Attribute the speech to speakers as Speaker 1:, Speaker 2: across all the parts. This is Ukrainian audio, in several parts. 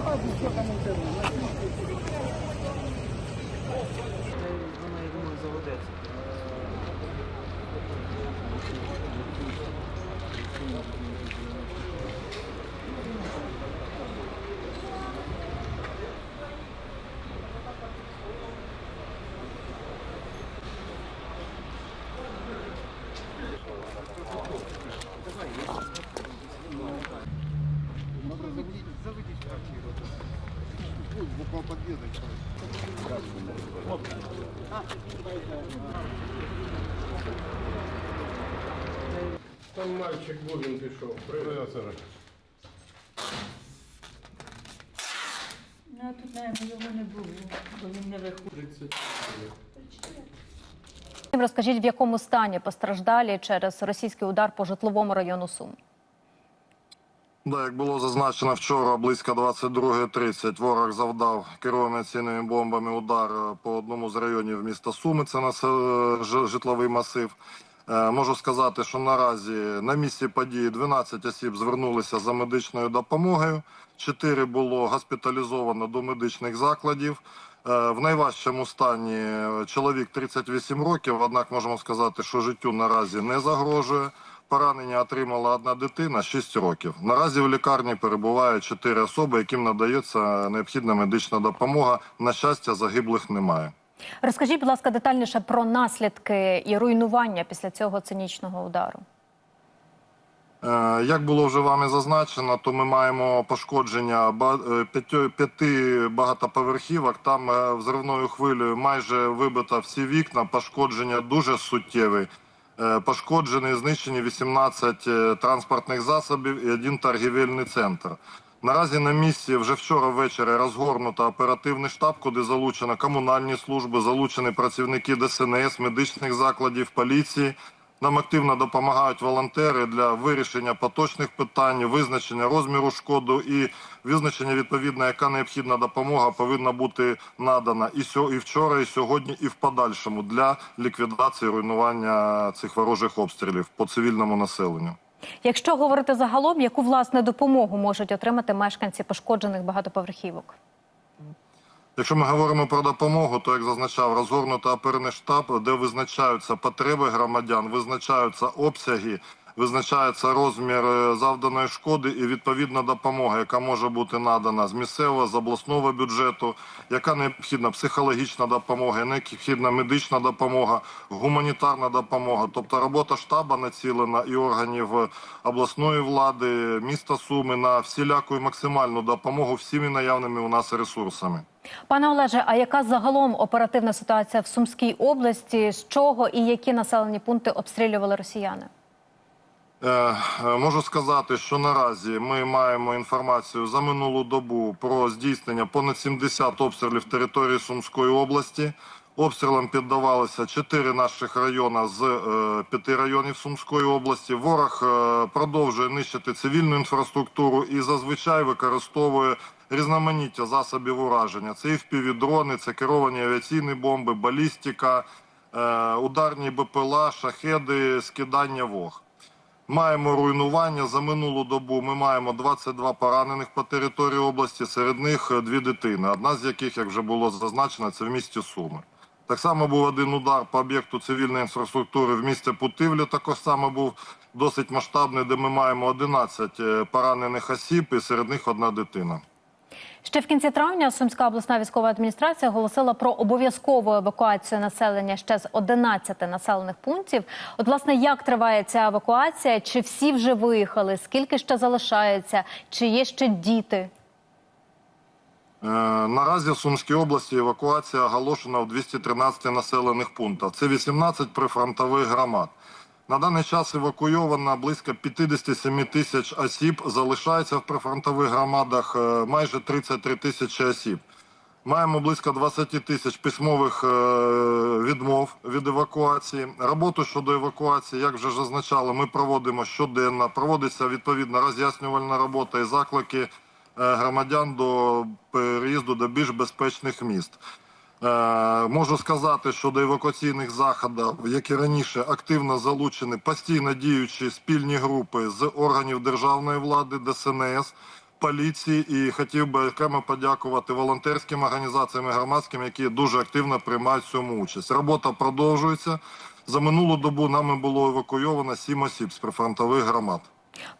Speaker 1: багато що там інтернет.
Speaker 2: Вона, я думаю, заведеться.
Speaker 3: Около подъезда.
Speaker 4: Там мальчик Богін пішов. Привет, Сара.
Speaker 5: Ну, тут, наверное, його не було, бо він не виходить.
Speaker 6: Розкажіть, в якому стані постраждалі через російський удар по житловому району Сум?
Speaker 3: Да, як було зазначено вчора, близько 22.30 ворог завдав керованими бомбами удар е, по одному з районів міста Суми. Це насел- ж- житловий масив. Е, Можу сказати, що наразі на місці події 12 осіб звернулися за медичною допомогою. 4 було госпіталізовано до медичних закладів. Е, В найважчому стані е, чоловік 38 років. Однак можемо сказати, що життю наразі не загрожує. Поранення отримала одна дитина 6 років. Наразі в лікарні перебувають 4 особи, яким надається необхідна медична допомога. На щастя, загиблих немає.
Speaker 6: Розкажіть, будь ласка, детальніше про наслідки і руйнування після цього цинічного удару.
Speaker 3: Е, Як було вже вами зазначено, то ми маємо пошкодження е, п'яти багатоповерхівок. Там е, взривною хвилею майже вибито всі вікна. Пошкодження дуже суттєві. Е, і знищені 18 е, транспортних засобів і один торгівельний центр. Наразі на місці вже вчора ввечері розгорнуто оперативний штаб, куди залучено комунальні служби, залучені працівники ДСНС, медичних закладів, поліції. Нам активно допомагають волонтери для вирішення поточних питань, визначення розміру шкоду і визначення відповідно, яка необхідна допомога повинна бути надана і сьо- і вчора, і сьогодні, і в подальшому для ліквідації руйнування цих ворожих обстрілів по цивільному населенню.
Speaker 6: Якщо говорити загалом, яку власне допомогу можуть отримати мешканці пошкоджених багатоповерхівок?
Speaker 3: Якщо ми говоримо про допомогу, то як зазначав, розгорнуто оперний штаб, де визначаються потреби громадян, визначаються обсяги, визначається розмір е, завданої шкоди і відповідна допомога, яка може бути надана з місцевого, з обласного бюджету, яка необхідна психологічна допомога, необхідна медична допомога, гуманітарна допомога. Тобто робота штабу націлена і органів обласної влади, міста Суми на всіляку і максимальну допомогу всіми наявними у нас ресурсами.
Speaker 6: Пане Олеже, а яка загалом оперативна ситуація в Сумській області? З чого і які населені пункти обстрілювали росіяни?
Speaker 3: Е, е, Можу сказати, що наразі ми маємо інформацію за минулу добу про здійснення понад 70 обстрілів території Сумської області. Обстрілам піддавалися 4 наших райони з е, 5 районів Сумської області. Ворог продовжує нищити цивільну інфраструктуру і зазвичай використовує різноманіття засобів ураження. Це і впівдрони, це керовані авіаційні бомби, балістика, ударні БПЛА, шахеди, скидання вог. Маємо руйнування за минулу добу. Ми маємо 22 поранених по території області. Серед них е, дві дитини. Одна з яких, як вже було зазначено, це в місті Суми. Так само був один удар по об'єкту цивільної інфраструктури в місті Путивлі. Також само був досить масштабний, де ми маємо 11 е, поранених осіб, і серед них одна дитина.
Speaker 6: Ще в кінці травня Сумська обласна військова адміністрація оголосила про обов'язкову евакуацію населення ще з 11 населених пунктів. От, власне, як триває ця евакуація? Чи всі вже виїхали? Скільки ще залишається? Чи є ще діти?
Speaker 3: Е, Наразі в Сумській області евакуація оголошена в 213 населених пунктах. Це 18 прифронтових громад. На даний час евакуйовано близько 57 тисяч осіб. Залишається в прифронтових громадах е, майже 33 тисячі осіб. Маємо близько 20 тисяч письмових е, відмов від евакуації. Роботу щодо евакуації, як вже зазначали, ми проводимо щоденно. Проводиться відповідна роз'яснювальна робота і заклики е, громадян до переїзду до більш безпечних міст. Е, Можу сказати, що до евакуаційних заходів, як і раніше, активно залучені постійно діючі спільні групи з органів державної влади, ДСНС, поліції і хотів би окремо подякувати волонтерським організаціям і громадським, які дуже активно приймають в цьому участь. Робота продовжується. За минулу добу нами було евакуйовано сім осіб з прифронтових громад.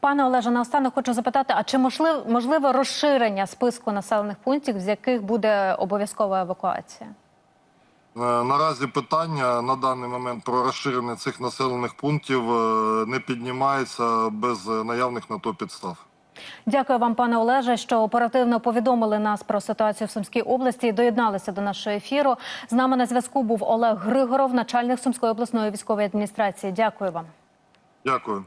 Speaker 6: Пане Олеже, наостанок хочу запитати: а чи можливо можливе розширення списку населених пунктів, з яких буде обов'язкова евакуація?
Speaker 3: Е, Наразі питання на даний момент про розширення цих населених пунктів е, не піднімається без наявних на то підстав.
Speaker 6: Дякую вам, пане Олеже, що оперативно повідомили нас про ситуацію в Сумській області і доєдналися до нашого ефіру. З нами на зв'язку був Олег Григоров, начальник Сумської обласної військової адміністрації. Дякую вам.
Speaker 3: Дякую.